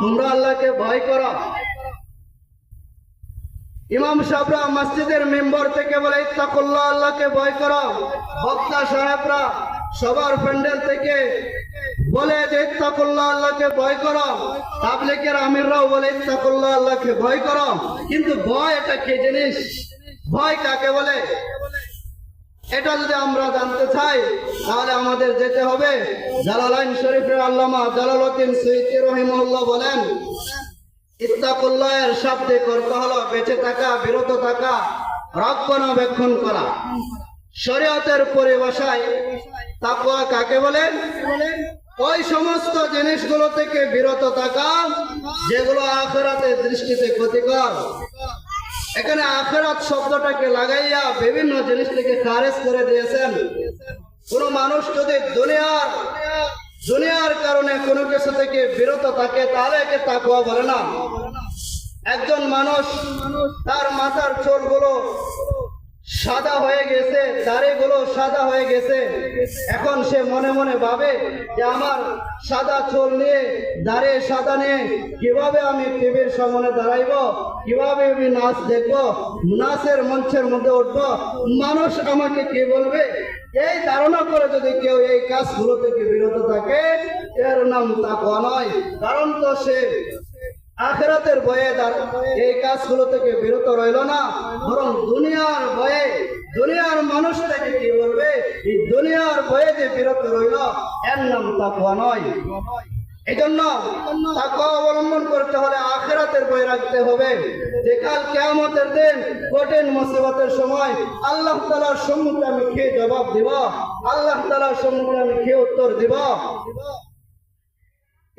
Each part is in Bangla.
তোমরা আল্লাহকে ভয় করো। ইমাম মসজিদের মেম্বার থেকে বলে, ইত্তাকুল্লাহ, আল্লাহকে ভয় করো। বক্তা সাহেবরা সবার প্যান্ডেল থেকে বলে যে, ইত্তাকুল্লাহ, আল্লাহকে ভয় করো। তাবলিকের আমিররাও বলে, ইত্তাকুল্লাহ, আল্লাহকে ভয় করো। কিন্তু ভয় এটা কি জিনিস? ভয় কাকে বলে? এটা যদি আমরা জানতে চাই, তাহলে আমাদের যেতে হবে। জালালাইন শরীফের আল্লামা জালালউদ্দিন সৈয়দ রহিমউল্লাহ বলেন ইত্তাকুল্লাহের শাব্দিক অর্থ হলো বেঁচে থাকা, বিরত থাকা রক্ষণাবেক্ষণ করা। শরীয়তের পরিভাষায় তাকওয়া কাকে বলেন ওই সমস্ত জিনিসগুলো থেকে বিরত থাকা, যেগুলো আখেরাতের দৃষ্টিতে ক্ষতিকর। এখানে আখেরাত শব্দটাকে লাগাইয়া বিভিন্ন জিনিস থেকে খারেজ করে দিয়েছেন। কোন মানুষ যদি দুনিয়ার দুনিয়ার কারণে কোনো কিছু থেকে বিরত থাকে, তাহলে একে তাকুয়া বলে না। একজন মানুষ, তার মাথার চোরগুলো সাদা হয়ে গেছে, দাড়িগুলো সাদা হয়ে গেছে। এখন সে মনে মনে ভাবে যে আমার সাদা চুল নিয়ে দাঁড়িয়ে সাদা নিয়ে কীভাবে আমি টিভির সামনে দাঁড়াইব, কীভাবে আমি নাচ দেখব, নাচের মঞ্চের মধ্যে উঠব, মানুষ আমাকে কে বলবে? এই ধারণা করে যদি কেউ এই কাজগুলো থেকে বিরত থাকে, এর নাম তাকওয়া নয়। কারণ তো সে ভয়ে তার এই কাজগুলো থেকে বিরত রইল না। বরং দুনিয়ার ভয়ে দুনিয়ার মানুষ থেকে কি বলবে? এই দুনিয়ার ভয়ে যে বিরত রইল, এর নাম তাকুয়া নয়। এই জন্য অবলম্বন করতে হলে আখেরাতের বই রাখতে হবে। যে কাল কেয়ামতের দিন, কঠিন মুসিবতের সময় আল্লাহ তালার সম্মুখে আমি খেয়ে জবাব দিব? আল্লাহ তালার সম্মুখে আমি খেয়ে উত্তর দিব?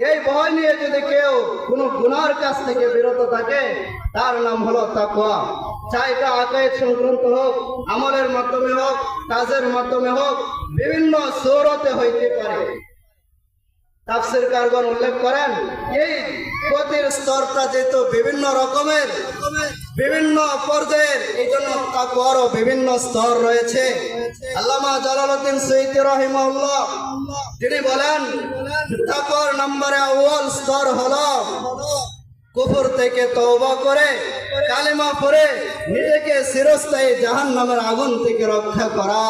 এই ভয় নিয়ে যদি কেউ কোনো গুনার কাছ থেকে বিরত থাকে, তার নাম হলো তাকুয়া চাই তা আকায়েদ সংক্রান্ত হোক, আমলের মাধ্যমে হোক, কাজের মাধ্যমে হোক, বিভিন্ন সৌরতে হইতে পারে। তাফসির কারগণ উল্লেখ করেন, এই স্তরটা যেহেতু বিভিন্ন রকমের, বিভিন্ন পর্যায়ের, এই জন্য বিভিন্ন স্তর রয়েছে। আল্লামা জালালউদ্দিন সৈয়দ তিনি বলেন নম্বরে আউয়াল স্তর হলো কুফর থেকে তওবা করে, কালিমা পড়ে নিজেকে চিরস্থায়ী জাহান্নামের আগুন থেকে রক্ষা করা।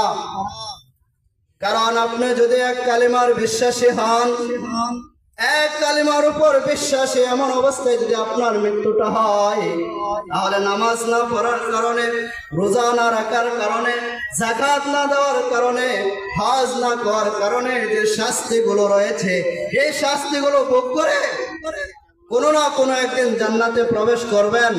কারণ আপনি যদি এক কালিমার বিশ্বাসী হন, এক কালিমার উপর বিশ্বাসী এমন অবস্থায় যদি আপনার মৃত্যুটা হয়, তাহলে নামাজ না পড়ার কারণে, রোজা না রাখার কারণে জাকাত না দেওয়ার কারণে, হজ না করার কারণে যে শাস্তিগুলো রয়েছে, এই শাস্তিগুলো ভোগ করে, কোনো না কোনো একদিন জান্নাতে প্রবেশ করবেন।